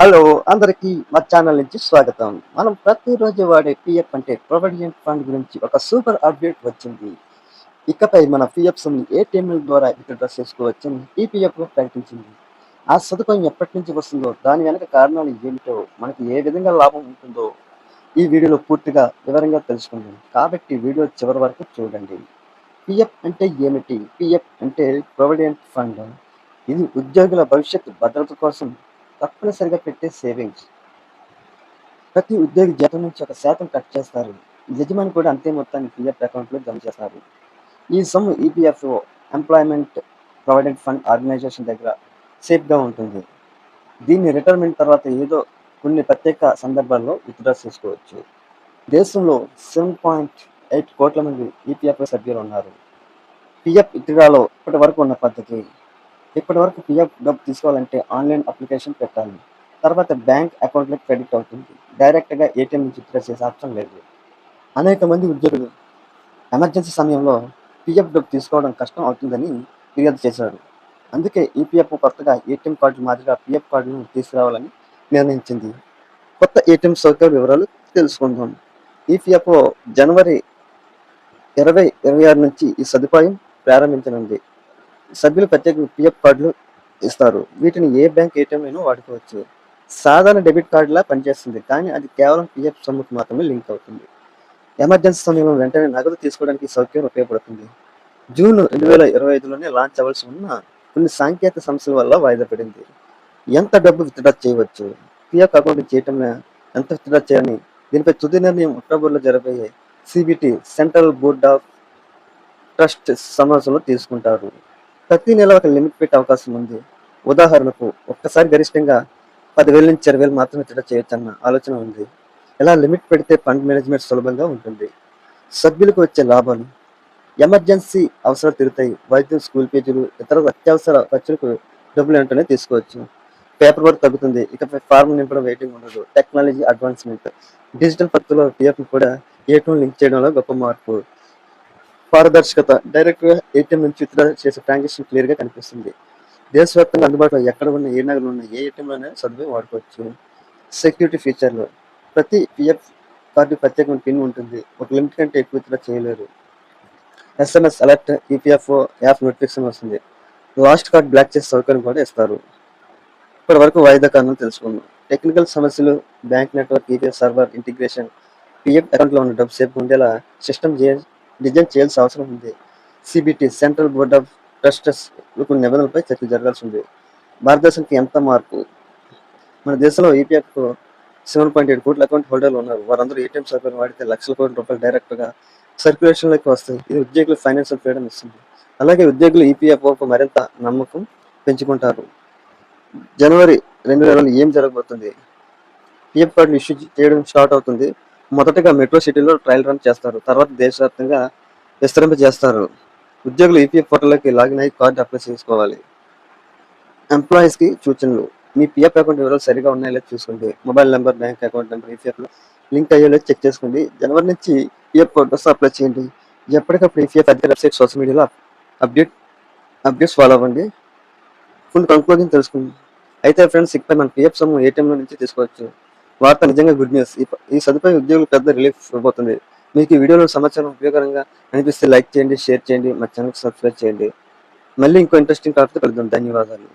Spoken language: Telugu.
హలో అందరికీ మా ఛానల్ నుంచి స్వాగతం. మనం ప్రతిరోజు వాడే పిఎఫ్ అంటే ప్రొవిడెంట్ ఫండ్ గురించి ఒక సూపర్ అప్డేట్ వచ్చింది. ఇకపై మన పిఎఫ్ సొమ్ని ఏటీఎంల ద్వారా విత్డ్రా చేసుకోవచ్చని ఈపీఎఫ్ ప్రకటించింది. ఆ సదుపాయం ఎప్పటి నుంచి వస్తుందో దాని వెనక కారణాలు ఏమిటో మనకి ఏ విధంగా లాభం ఉంటుందో ఈ వీడియోలో పూర్తిగా వివరంగా తెలుసుకుందాం. కాబట్టి వీడియో చివరి వరకు చూడండి. పిఎఫ్ అంటే ఏమిటి? పిఎఫ్ అంటే ప్రొవిడెంట్ ఫండ్ ఇది ఉద్యోగుల భవిష్యత్తు భద్రత కోసం తప్పనిసరిగా పెట్టే సేవింగ్స్. ప్రతి ఉద్యోగి జీతం నుంచి ఒక శాతం కట్ చేస్తారు. యజమాని కూడా అంతే మొత్తాన్ని పిఎఫ్ అకౌంట్లో జమ చేస్తారు. ఈ సొమ్ము EPFO employment provident fund organisation దగ్గర సేఫ్గా ఉంటుంది. దీన్ని రిటైర్మెంట్ తర్వాత ఏదో కొన్ని ప్రత్యేక సందర్భాల్లో విత్డ్రా చేసుకోవచ్చు. దేశంలో సెవెన్ పాయింట్ ఎయిట్ కోట్ల మంది ఈపీఎఫ్ఓ సభ్యులు ఉన్నారు. పిఎఫ్ విత్డ్రాలో ఇప్పటి వరకు ఉన్న పద్ధతి ఇప్పటి వరకు పిఎఫ్ డబ్బు తీసుకోవాలంటే ఆన్లైన్ అప్లికేషన్ పెట్టాలి. తర్వాత బ్యాంక్ అకౌంట్లోకి క్రెడిట్ అవుతుంది. డైరెక్ట్గా ఏటీఎం నుంచి విత్డ్రా చేసే అవసరం లేదు. అనేక మంది ఉద్యోగులు ఎమర్జెన్సీ సమయంలో పిఎఫ్ డబ్బు తీసుకోవడం కష్టం అవుతుందని ఫిర్యాదు చేశారు. అందుకే ఈపీఎఫ్ కొత్తగా ఏటీఎం కార్డు మాదిరిగా పిఎఫ్ కార్డును తీసుకురావాలని నిర్ణయించింది. కొత్త ఏటీఎం సౌకర్య వివరాలు తెలుసుకుందాం. ఈపీఎఫ్ఓ జనవరి ఇరవై ఇరవై ఆరు నుంచి ఈ సదుపాయం ప్రారంభించనుంది. సభ్యులు ప్రత్యేక పిఎఫ్ కార్డులు ఇస్తారు. వీటిని ఏ బ్యాంక్ ఏటీఎం వాడుకోవచ్చు. సాధారణ డెబిట్ కార్డులా పనిచేస్తుంది. కానీ అది కేవలం పిఎఫ్ సొమ్ముకు మాత్రమే లింక్ అవుతుంది. ఎమర్జెన్సీ సమయంలో వెంటనే నగదు తీసుకోవడానికి సౌకర్యం ఉపయోగపడుతుంది. జూన్ రెండు వేల ఇరవై ఐదులోనే లాంచ్ అవ్వాల్సి ఉన్న కొన్ని సాంకేతిక సమస్యల వల్ల వాయిదా పడింది. ఎంత డబ్బు విత్డ్రా చేయవచ్చు? పిఎఫ్ అకౌంట్ చేయటం ఎంత విత్డ్రా చేయాలని దీనిపై తుది నిర్ణయం అక్టోబర్లో జరగబోయే CBT central board of trust సమావేశంలో తీసుకుంటారు. ప్రతి నెల ఒక లిమిట్ పెట్టే అవకాశం ఉంది. ఉదాహరణకు ఒక్కసారి గరిష్టంగా పదివేల నుంచి ఇరవై వేలు మాత్రమే తిట చేయొచ్చన్న ఆలోచన ఉంది. ఇలా లిమిట్ పెడితే ఫండ్ మేనేజ్మెంట్ సులభంగా ఉంటుంది. సభ్యులకు వచ్చే లాభాలు ఎమర్జెన్సీ అవసరాలు తిరుగుతాయి వైద్యం స్కూల్ ఫీజులు ఇతర అత్యవసర ఖర్చులకు డబ్బులు వెంటనే తీసుకోవచ్చు. పేపర్ వర్క్ తగ్గుతుంది. ఇకపై ఫార్మ్ నింపడం వెయిటింగ్ ఉండదు. Technology advancement. డిజిటల్ పద్ధతిలో పిఎఫ్ కూడా ఏటీఎం లింక్ చేయడంలో గొప్ప మార్పు. పారదర్శకత. డైరెక్ట్గా ఏటీఎం నుంచి విత్డ్రా చేసే ట్రాన్సాక్షన్ క్లియర్గా కనిపిస్తుంది. దేశవ్యాప్తంగా అందుబాటులో ఎక్కడ ఉన్న ఏ నగరంలో ఉన్న ఏ ఏటీఎం లోనే సదుపాయం వాడుకోవచ్చు. సెక్యూరిటీ ఫీచర్లు. ప్రతి పిఎఫ్ కార్డు ప్రత్యేకమైన పిన్ ఉంటుంది. ఒక లిమిట్ కంటే ఎక్కువ విత్డ్రా చేయలేరు. SMS alert EPFO app notification వస్తుంది. లాస్ట్ కార్డ్ బ్లాక్ చేసే సౌకర్యం కూడా ఇస్తారు. ఇప్పటి వరకు వాయిదా కారణం తెలుసుకుందాం టెక్నికల్ సమస్యలు bank network EPF server integration PF అకౌంట్లో ఉన్న డబ్బు సేపు ఉండేలా సిస్టమ్ డిజైన్ చేయాల్సిన అవసరం ఉంది. CBT central board of trustees కొన్ని నిబంధనలపై చర్చ జరగాల్సి ఉంది. భారతదేశానికి ఎంత మార్పు? మన దేశంలో ఈపీఎఫ్ సెవెన్ పాయింట్ ఎయిట్ కోట్ల అకౌంట్ హోల్డర్లు ఉన్నారు. వారందరూ ఏటీఎం సౌకర్యం వాడితే లక్షల కోట్ల రూపాయలు డైరెక్ట్గా సర్క్యులేషన్లోకి వస్తాయి. ఇది ఉద్యోగులు ఫైనాన్షియల్ ఫ్రీడమ్ ఇస్తుంది. అలాగే ఉద్యోగులు ఈపీఎఫ్ఓకు మరింత నమ్మకం పెంచుకుంటారు. జనవరి రెండు వేల ఏం జరగబోతుంది? పిఎఫ్ కార్డులు ఇష్యూ చేయడం స్టార్ట్ అవుతుంది. మొదటగా మెట్రో సిటీలో ట్రయల్ రన్ చేస్తారు. తర్వాత దేశవ్యాప్తంగా విస్తరింప చేస్తారు ఉద్యోగులు ఈపీఎఫ్ పోర్టల్లోకి లాగిన్ అయ్యి కార్డు అప్లై చేసుకోవాలి. ఎంప్లాయీస్కి సూచనలు. మీ పిఎఫ్ అకౌంట్ వివరాలు సరిగా ఉన్నాయో లేదో చూసుకోండి. Mobile number bank account number ఈపీఎఫ్లో link అయ్యో లేదో చెక్ చేసుకోండి. జనవరి నుంచి పిఎఫ్ కోడ్ అప్లై చేయండి. ఎప్పటికప్పుడు ఈపీఎఫ్ అదే వెబ్సైట్ సోషల్ మీడియాలో అప్డేట్ అప్డేట్స్ ఫాలో అవ్వండి. ఫుల్ కంక్లూజన్ తెలుసుకుంది. అయితే ఫ్రెండ్స్ ఇకపై మన పిఎఫ్ సొమ్ము ఏటీఎంలో నుంచి తీసుకోవచ్చు. వార్త నిజంగా గుడ్ న్యూస్. ఈ సదుపాయం ఉద్యోగులు పెద్ద రిలీఫ్ ఇవ్వబోతుంది. మీకు ఈ వీడియోలో సమాచారం ఉపయోగకరంగా అనిపిస్తే లైక్ చేయండి షేర్ చేయండి మా ఛానల్కి సబ్స్క్రైబ్ చేయండి. మళ్ళీ ఇంకో ఇంట్రెస్టింగ్ టాపిక్ కలుద్దాం. ధన్యవాదాలు.